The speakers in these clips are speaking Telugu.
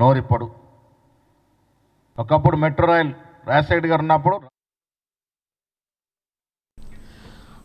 నోరిప్పుడు ఒకప్పుడు మెట్రో రైల్ రాజశేఖర్ గారు ఉన్నప్పుడు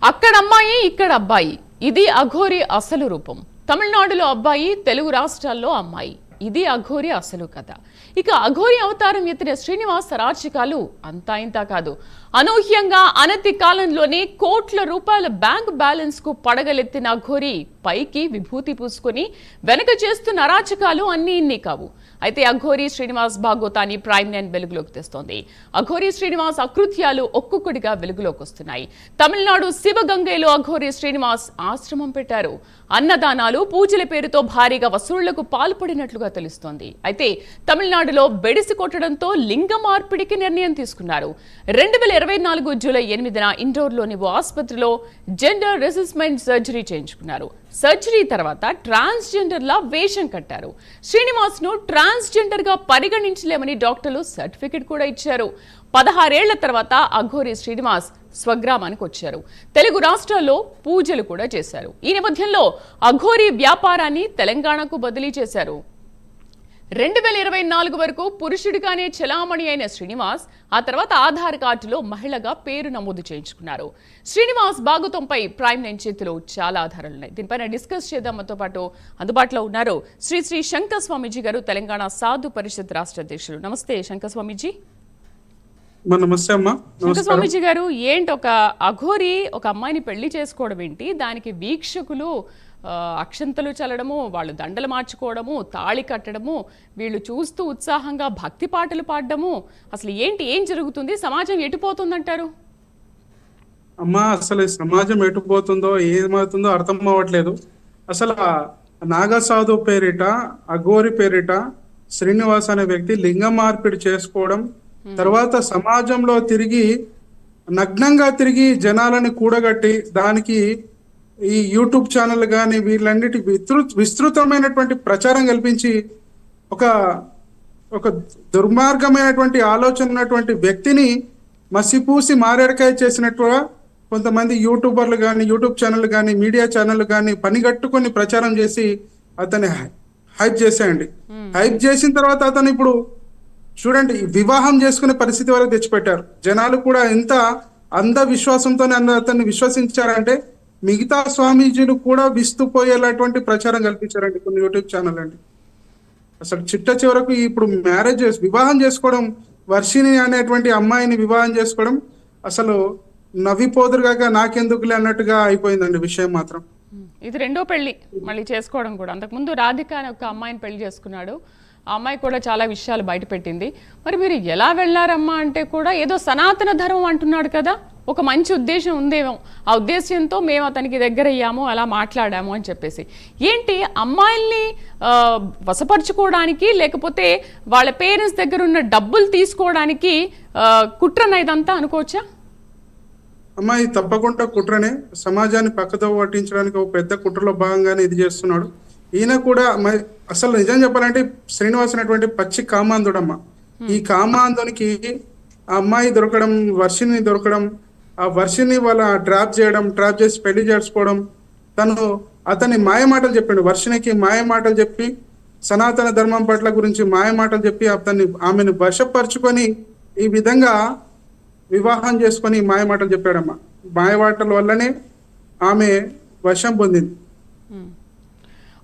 అక్కడ అమ్మాయి ఇక్కడ అబ్బాయి ఇది అఘోరి అసలు రూపం. తమిళనాడులో అబ్బాయి తెలుగు రాష్ట్రాల్లో అమ్మాయి. ఇది అఘోరి అసలు కథ. ఇక అఘోరి అవతారం ఎత్తిన శ్రీనివాస్ అరాచకాలు అంతా ఇంతా కాదు. అనూహ్యంగా అనతి కాలంలోనే కోట్ల రూపాయల బ్యాంక్ బ్యాలెన్స్కు పడగలెత్తిన అఘోరి పైకి విభూతి పూసుకొని వెనక చేస్తున్న అరాచకాలు అన్నీ ఇన్ని కావు. అయితే అఘోరి శ్రీనివాస్ భాగోతాని ప్రైమ్ నైన్ వెలుగులోకి తెస్తోంది. అఘోరి శ్రీనివాస్ అకృత్యాలు ఒక్కొక్కటిగా వెలుగులోకి వస్తున్నాయి. తమిళనాడు శివగంగైలో అఘోరి శ్రీనివాస్ ఆశ్రమం పెట్టారు. అన్నదానాలు పూజల పేరుతో భారీగా వసూళ్ళకు పాల్పడినట్లుగా తెలుస్తోంది. అయితే తమిళనాడులో బెడిసి కొట్టడంతో లింగ మార్పిడికి నిర్ణయం తీసుకున్నారు. రెండు వేల ఇరవై నాలుగు జూలై ఎనిమిదిన ఇండోర్లోని ఓ ఆసుపత్రిలో జెండర్ రెసిస్మెంట్ సర్జరీ చేయించుకున్నారు. సర్జరీ తర్వాత ట్రాన్స్జెండర్లా వేషం కట్టారు. శ్రీనివాస్ను ట్రాన్స్జెండర్గా పరిగణించలేమని డాక్టర్లు సర్టిఫికెట్ కూడా ఇచ్చారు. పదహారేళ్ళ తర్వాత అఘోరి శ్రీనివాస్ స్వగ్రామానికి వచ్చారు. తెలుగు రాష్ట్రాల్లో పూజలు కూడా చేశారు. ఈ నేపథ్యంలో అఘోరి వ్యాపారాన్ని తెలంగాణకు బదిలీ చేశారు. రెండు వేల ఇరవై నాలుగు వరకు పురుషుడిగానే చలామణి అయిన శ్రీనివాస్ ఆ తర్వాత ఆధార్ కార్డులో మహిళగా పేరు నమోదు చేయించుకున్నారు. శ్రీనివాస్ బాగుతంపై ప్రైమ్ నైన్ చేతిలో చాలా ఆధారాలు ఉన్నాయి. దీనిపైన డిస్కస్ చేద్దాం. మనతో పాటు అందుబాటులో ఉన్నారు శ్రీ శ్రీ శంకర్ స్వామీజీ గారు తెలంగాణ సాధు పరిషత్ రాష్ట్ర అధ్యక్షులు. నమస్తే శంకర్ స్వామీజీ నమస్తే అమ్మా. స్వామీజీ గారు ఏంటి ఒక అఘోరి ఒక అమ్మాయిని పెళ్ళి చేసుకోవడం ఏంటి? దానికి వీక్షకులు అక్షంతలు చల్లడము వాళ్ళు దండలు మార్చుకోవడము తాళి కట్టడము వీళ్ళు చూస్తూ ఉత్సాహంగా భక్తి పాటలు పాడడము అసలు ఏంటి ఏం జరుగుతుంది? సమాజం ఎటుపోతుందంటారు అమ్మా అసలు సమాజం ఎటుపోతుందో ఏమవుతుందో అర్థం అవ్వట్లేదు. అసలు నాగసాధు పేరిట అఘోరి పేరిట శ్రీనివాస్ అనే వ్యక్తి లింగ మార్పిడి చేసుకోవడం తర్వాత సమాజంలో తిరిగి నగ్నంగా తిరిగి జనాలని కూడగట్టి దానికి ఈ యూట్యూబ్ ఛానల్ కానీ వీళ్ళన్నిటి విస్తృ విస్తృతమైనటువంటి ప్రచారం కల్పించి ఒక ఒక దుర్మార్గమైనటువంటి ఆలోచన ఉన్నటువంటి వ్యక్తిని మసిపూసి మారేడుకాయ చేసినట్టుగా కొంతమంది యూట్యూబర్లు కానీ యూట్యూబ్ ఛానల్ కానీ మీడియా ఛానల్ కానీ పనిగట్టుకొని ప్రచారం చేసి అతన్ని హైప్ చేసేయండి హైప్ చేసిన తర్వాత అతను ఇప్పుడు చూడండి వివాహం చేసుకునే పరిస్థితి వరకు తెచ్చిపెట్టారు. జనాలు కూడా ఎంత అంధ విశ్వాసంతో అతన్ని విశ్వసించారంటే మిగతా స్వామీజీలు కూడా విస్తుపోయేలాంటి ప్రచారం కల్పించారండి కొన్ని యూట్యూబ్ ఛానల్ అండి. అసలు చిట్ట చివరకు ఇప్పుడు మ్యారేజ్ చేసి వివాహం చేసుకోవడం వర్షిని అనేటువంటి అమ్మాయిని వివాహం చేసుకోవడం అసలు నవ్విపోదురుగాక నాకెందుకులే అన్నట్టుగా అయిపోయిందండి విషయం మాత్రం. ఇది రెండో పెళ్ళి మళ్ళీ చేసుకోవడం కూడా. అంతకుముందు రాధిక అనే ఒక అమ్మాయిని పెళ్ళి చేసుకున్నాడు. ఆ అమ్మాయి కూడా చాలా విషయాలు బయటపెట్టింది మరి మీరు ఎలా వెళ్ళారమ్మా అంటే కూడా ఏదో సనాతన ధర్మం అంటున్నాడు కదా ఒక మంచి ఉద్దేశం ఉందేమో. ఆ ఉద్దేశంతో మేము అతనికి దగ్గర అయ్యాము అలా మాట్లాడాము అని చెప్పేసి. ఏంటి అమ్మాయిల్ని వసపరుచుకోవడానికి వశపరుచుకోవడానికి లేకపోతే వాళ్ళ పేరెంట్స్ దగ్గర ఉన్న డబ్బులు తీసుకోవడానికి కుట్రన ఇదంతా అనుకోవచ్చా? అమ్మాయి తప్పకుండా కుట్రనే. సమాజాన్ని పక్కదో పట్టించడానికి ఒక పెద్ద కుట్రలో భాగంగానే ఇది చేస్తున్నాడు. ఈయన కూడా అసలు నిజం చెప్పాలంటే శ్రీనివాస్ అనేటువంటి పచ్చి కామాంధుడమ్మ. ఈ కామాంధునికి ఆ అమ్మాయి దొరకడం వర్షిని దొరకడం ఆ వర్షిని వాళ్ళ ట్రాప్ చేయడం ట్రాప్ చేసి పెళ్ళి చేసుకోవడం తను అతని మాయ మాటలు చెప్పిండు. వర్షినికి మాయ మాటలు చెప్పి సనాతన ధర్మం పట్ల గురించి మాయ మాటలు చెప్పి అతన్ని ఆమెను వశపరుచుకొని ఈ విధంగా వివాహం చేసుకొని మాయ మాటలు చెప్పాడమ్మా. మాయ మాటల వల్లనే ఆమె వశం పొందింది.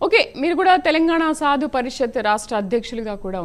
ఓకే మీరు కూడా తెలంగాణ సాధు పరిషత్ రాష్ట్ర అధ్యక్షులుగా కూడా